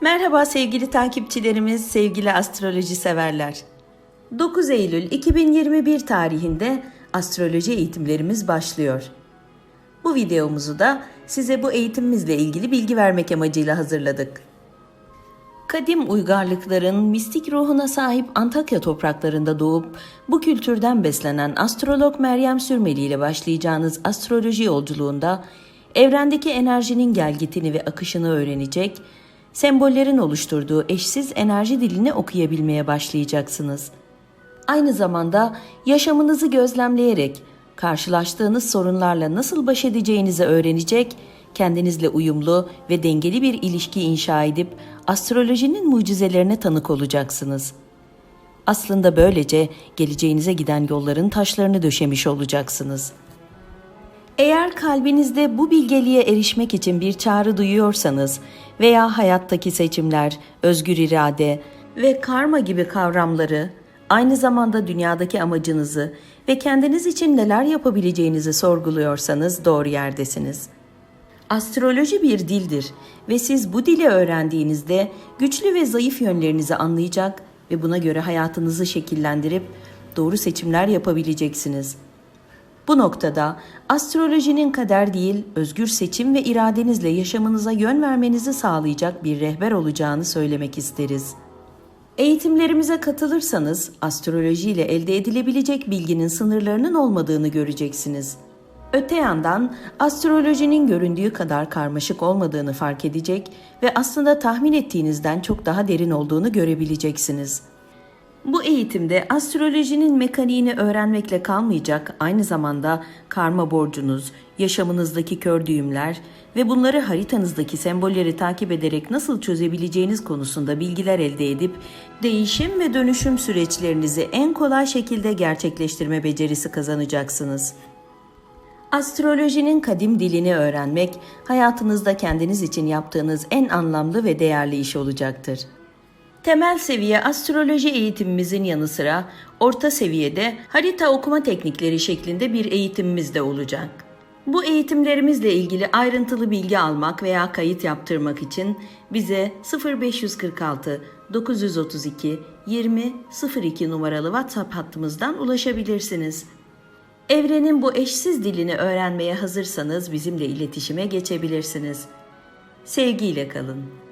Merhaba sevgili takipçilerimiz, sevgili astroloji severler. 9 Eylül 2021 tarihinde astroloji eğitimlerimiz başlıyor. Bu videomuzu da size bu eğitimimizle ilgili bilgi vermek amacıyla hazırladık. Kadim uygarlıkların mistik ruhuna sahip Antakya topraklarında doğup bu kültürden beslenen astrolog Meryem Sürmeli ile başlayacağınız astroloji yolculuğunda evrendeki enerjinin gelgitini ve akışını öğrenecek, sembollerin oluşturduğu eşsiz enerji dilini okuyabilmeye başlayacaksınız. Aynı zamanda yaşamınızı gözlemleyerek karşılaştığınız sorunlarla nasıl baş edeceğinizi öğrenecek, kendinizle uyumlu ve dengeli bir ilişki inşa edip astrolojinin mucizelerine tanık olacaksınız. Aslında böylece geleceğinize giden yolların taşlarını döşemiş olacaksınız. Eğer kalbinizde bu bilgeliğe erişmek için bir çağrı duyuyorsanız veya hayattaki seçimler, özgür irade ve karma gibi kavramları aynı zamanda dünyadaki amacınızı ve kendiniz için neler yapabileceğinizi sorguluyorsanız doğru yerdesiniz. Astroloji bir dildir ve siz bu dili öğrendiğinizde güçlü ve zayıf yönlerinizi anlayacak ve buna göre hayatınızı şekillendirip doğru seçimler yapabileceksiniz. Bu noktada astrolojinin kader değil, özgür seçim ve iradenizle yaşamınıza yön vermenizi sağlayacak bir rehber olacağını söylemek isteriz. Eğitimlerimize katılırsanız astroloji ile elde edilebilecek bilginin sınırlarının olmadığını göreceksiniz. Öte yandan astrolojinin göründüğü kadar karmaşık olmadığını fark edecek ve aslında tahmin ettiğinizden çok daha derin olduğunu görebileceksiniz. Bu eğitimde astrolojinin mekaniğini öğrenmekle kalmayacak, aynı zamanda karma borcunuz, yaşamınızdaki kör düğümler ve bunları haritanızdaki sembolleri takip ederek nasıl çözebileceğiniz konusunda bilgiler elde edip değişim ve dönüşüm süreçlerinizi en kolay şekilde gerçekleştirme becerisi kazanacaksınız. Astrolojinin kadim dilini öğrenmek hayatınızda kendiniz için yaptığınız en anlamlı ve değerli iş olacaktır. Temel seviye astroloji eğitimimizin yanı sıra orta seviyede harita okuma teknikleri şeklinde bir eğitimimiz de olacak. Bu eğitimlerimizle ilgili ayrıntılı bilgi almak veya kayıt yaptırmak için bize 0546 932 20 02 numaralı WhatsApp hattımızdan ulaşabilirsiniz. Evrenin bu eşsiz dilini öğrenmeye hazırsanız bizimle iletişime geçebilirsiniz. Sevgiyle kalın.